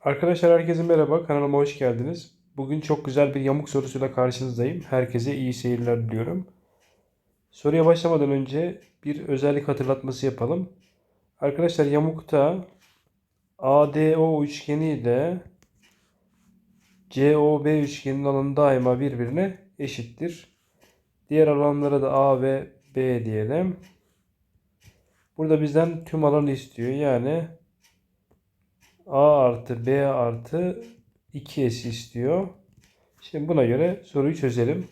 Arkadaşlar herkese merhaba. Kanalıma hoş geldiniz. Bugün çok güzel bir yamuk sorusuyla karşınızdayım. Herkese iyi seyirler diliyorum. Soruya başlamadan önce bir özellik hatırlatması yapalım. Arkadaşlar yamukta ADO üçgeni ile COB üçgeninin alanı daima birbirine eşittir. Diğer alanlara da A ve B diyelim. Burada bizden tüm alanı istiyor. Yani A artı B artı 2S istiyor. Şimdi buna göre soruyu çözelim.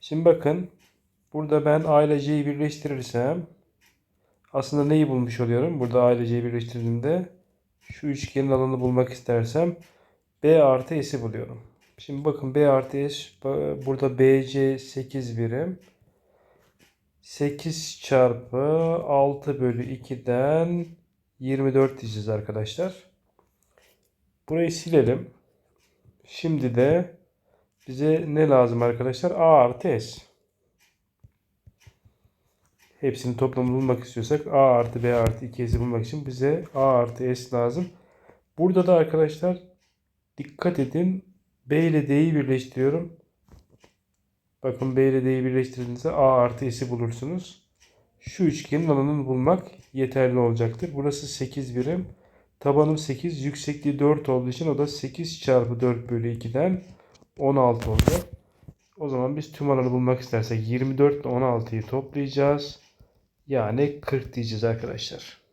Şimdi bakın. Burada ben A ile C'yi birleştirirsem aslında neyi bulmuş oluyorum? Burada A ile C'yi birleştirdiğimde şu üçgenin alanını bulmak istersem B artı S'i buluyorum. Şimdi bakın B artı S burada BC 8 birim. 8 çarpı 6 bölü 2'den 24 diyeceğiz arkadaşlar. Burayı silelim. Şimdi de bize ne lazım arkadaşlar? A artı S. Hepsinin toplamını bulmak istiyorsak A artı B artı 2S'i bulmak için bize A artı S lazım. Burada da arkadaşlar dikkat edin. B ile D'yi birleştiriyorum. Bakın B ile D'yi birleştirdiğinizde A artı S'i bulursunuz. Şu üçgenin alanını bulmak yeterli olacaktır. Burası 8 birim. Tabanım 8. Yüksekliği 4 olduğu için o da 8 çarpı 4 bölü 2'den 16 olacak. O zaman biz tüm alanı bulmak istersek 24 ile 16'yı toplayacağız. Yani 40 diyeceğiz arkadaşlar.